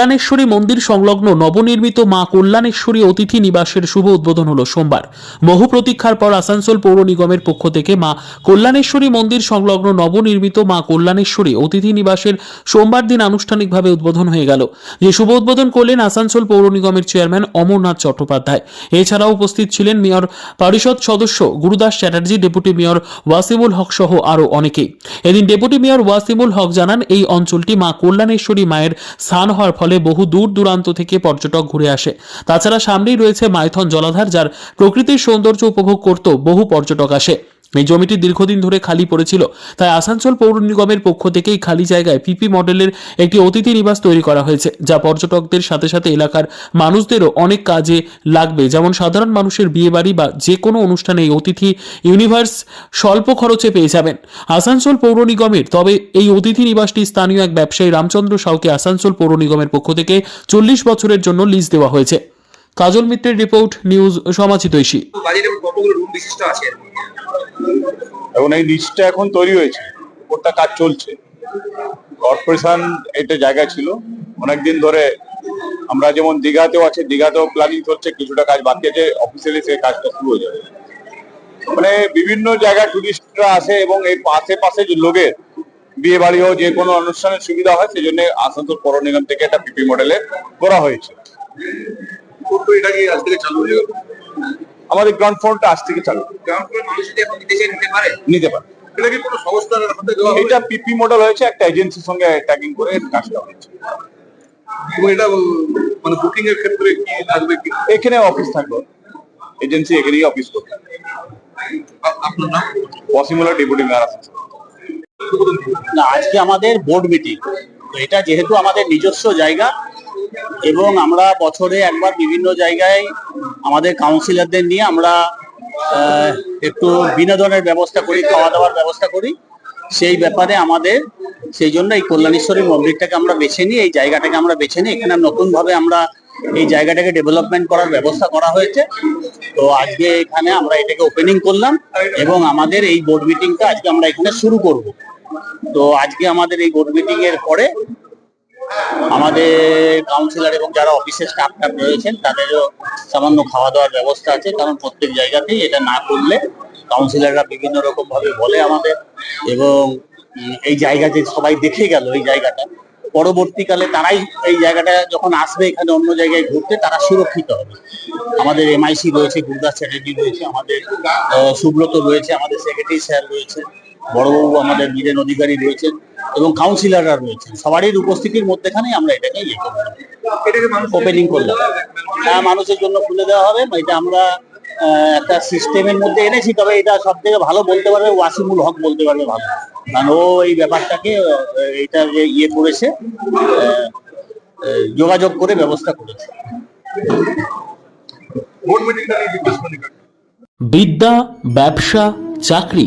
কল্যাণেশ্বরী মন্দির সংলগ্ন নবনির্মিত মা কল্যাণেশ্বরী অতিথি নিবাসের শুভ উদ্বোধন হলো সোমবার। বহু প্রতীক্ষার পর আসানসোল পৌর নিগমের পক্ষ থেকে মা কল্যাণেশ্বরী মন্দির সংলগ্ন নবনির্মিত মা কল্যাণেশ্বরী অতিথি নিবাসের সোমবার দিন আনুষ্ঠানিকভাবে উদ্বোধন হয়ে গেল। যে শুভ উদ্বোধন করলেন আসানসোল পৌর নিগমের চেয়ারম্যান অমরনাথ চট্টোপাধ্যায়। এছাড়াও উপস্থিত ছিলেন মেয়র পরিষদ সদস্য গুরুদাস চ্যাটার্জি, ডেপুটি মেয়র ওয়াসিমুল হক সহ আরও অনেকেই। এদিন ডেপুটি মেয়র ওয়াসিমুল হক জানান, এই অঞ্চলটি মা কল্যাণেশ্বরী মায়ের স্থান হওয়ার ফলে বহু দূর দূরান্ত থেকে পর্যটক ঘুরে আসে। তাছাড়া সামনেই রয়েছে মাইথন জলাধার, যার প্রকৃতির সৌন্দর্য উপভোগ করত বহু পর্যটক আসে। এই জমিটি দীর্ঘদিন ধরে খালি পড়েছিল। তাই আসানসোল পৌর নিগমের পক্ষ থেকে এই খালি জায়গায় পিপি মডেলের একটি অতিথি নিবাস তৈরি করা হয়েছে, যা পর্যটকদের সাথে সাথে এলাকার মানুষদেরও অনেক কাজে লাগবে। যেমন সাধারণ মানুষের বিয়ে বাড়ি বা যে কোনো অনুষ্ঠানে এই অতিথি ইউনিভার্স স্বল্প খরচে পেয়ে যাবেন। আসানসোল পৌর নিগমের তবে এই অতিথি নিবাসটি স্থানীয় এক ব্যবসায়ী রামচন্দ্র সাউকে আসানসোল পৌর নিগমের পক্ষ থেকে চল্লিশ বছরের জন্য লিজ দেওয়া হয়েছে। কাজল মিত্রের রিপোর্ট নিউজ সমাচিত বাজেটে কতগুলো রুম বিশিষ্ট আছে? এবং এই লিস্টটা এখন তৈরি হয়েছে। ওটা কাজ চলছে। কর্পোরেশন এটা জায়গা ছিল। অনেকদিন ধরে আমরা যেমন দীঘাতেও আছে দীঘাতেও প্ল্যানিং চলছে কিছুটা কাজ বাকি আছে অফিসিয়ালি সেই কাজটা শুরু হয়ে যাবে। মানে বিভিন্ন জায়গায় টুরিস্টরা আসে এবং এই পাশে পাশে যে লোকের বিয়ে বাড়ি হোক যে কোনো অনুষ্ঠানের সুবিধা হয় সেই জন্য আসানসোল পৌর নিগম থেকে একটা পিপি মডেলে করা হয়েছে। হয়ে আমাদের গ্রাউন্ড ফ্লোরটা আজ থেকে চালু। নিতে পারে? এটা পিপি মডেল হয়েছে একটা এজেন্সির সঙ্গে ট্যাগিং করে কাজটা হয়েছে। এটা মানে বুকিং এর ক্ষেত্রে কি কি? এখানে অফিস থাকবে। এজেন্সি এখানেই অফিস করবে। আ- আপনার নাম? পসিবল ডেপুটি মেয়ার না, আজকে আমাদের বোর্ড মিটিং তো এটা যেহেতু আমাদের নিজস্ব জায়গা, এবং আমরা বছরে একবার বিভিন্ন জায়গায় আমাদের কাউন্সিলরদের নিয়ে আমরা একটু বিনোদনের ব্যবস্থা করি খাওয়া দাওয়ার ব্যবস্থা করি। সেই ব্যাপারে আমাদের, সেই জন্য এই কল্যাণেশ্বরী মন্দিরটাকে আমরা বেছে নিই এই জায়গাটাকে আমরা বেছে নিই এখানে নতুনভাবে আমরা এই জায়গাটাকে ডেভেলপমেন্ট করার ব্যবস্থা করা হয়েছে। তো আজকে এখানে আমরা এটাকে ওপেনিং করলাম, এবং আমাদের এই বোর্ড মিটিংটা আজকে আমরা এখানে শুরু করব। তো আজকে আমাদের এই বোর্ড মিটিং এর পরে আমাদের কাউন্সিলর এবং যারা অফিসের স্টাফ টাফ রয়েছেন, তাদেরও সামান্য খাওয়া দাওয়ার ব্যবস্থা আছে। কারণ প্রত্যেক জায়গাতেই এটা না করলে কাউন্সিলররা বিভিন্ন রকম ভাবে বলে আমাদের এবং এই জায়গা যে সবাই দেখে গেল এই জায়গাটা। পরবর্তীকালে তারাই এই জায়গাটা যখন আসবে, এখানে অন্য জায়গায় ঘুরতে, তারা সুরক্ষিত হবে। আমাদের এমআইসি রয়েছে, গুরদাস চ্যাটার্জি রয়েছে, আমাদের সুব্রত রয়েছে, আমাদের সেক্রেটারি স্যার রয়েছে। বড়বাবু আমাদের বীরেন অধিকারী রয়েছেন এবং কাউন্সিলররা রয়েছেন। সবারই উপস্থিতির মধ্যেখানেই আমরা এটাকে ইয়ে করলাম। ওপেনিং করলাম। হ্যাঁ মানুষের জন্য খুলে দেওয়া হবে। এটা আমরা আহ, একটা সিস্টেমের মধ্যে এনেছি তবে এটা সব থেকে ভালো বলতে পারবে ওয়াসিমুল হক বলতে পারবে ভালো। কারণ ও এই ব্যাপারটাকে এটা যে ইয়ে করেছে যোগাযোগ করে ব্যবস্থা করেছে। বিদ্যা ব্যবসা চাকরি।